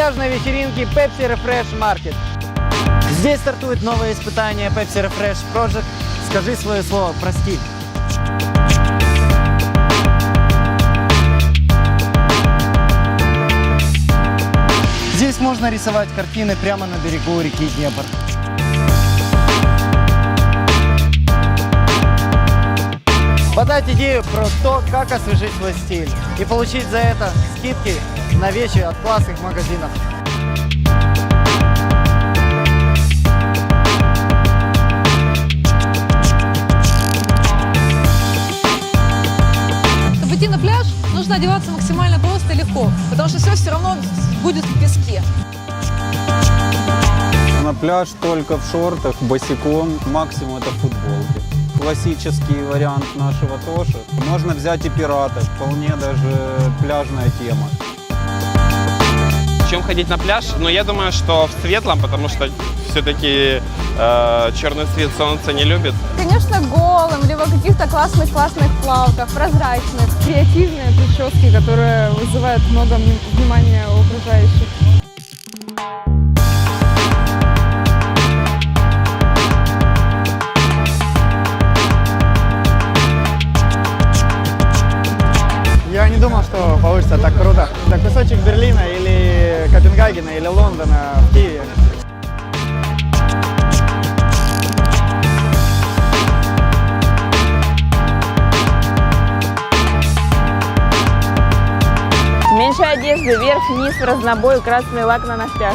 пляжной вечеринки Pepsi Refresh Market. Здесь стартует новое испытание Pepsi Refresh Project. Скажи свое слово «прости». Здесь можно рисовать картины прямо на берегу реки Днепр. Подать идею про то, как освежить свой стиль и получить за это скидки на вещи от классных магазинов. Чтобы идти на пляж, нужно одеваться максимально просто и легко, потому что все все равно будет в песке. На пляж только в шортах, босиком, максимум это футболки. Классический вариант нашего тоже. Можно взять и пирата, вполне даже пляжная тема. Чем ходить на пляж? Ну, я думаю, что в светлом, потому что все-таки э, черный цвет солнца не любит. Конечно, голым, либо в каких-то классных-классных плавках, прозрачных. Креативные прически, которые вызывают много вни- внимания у окружающих. Получится так круто. Так кусочек Берлина или Копенгагена или Лондона в Киеве. Меньше одежды, вверх-вниз, в разнобой, красный лак на ногтях.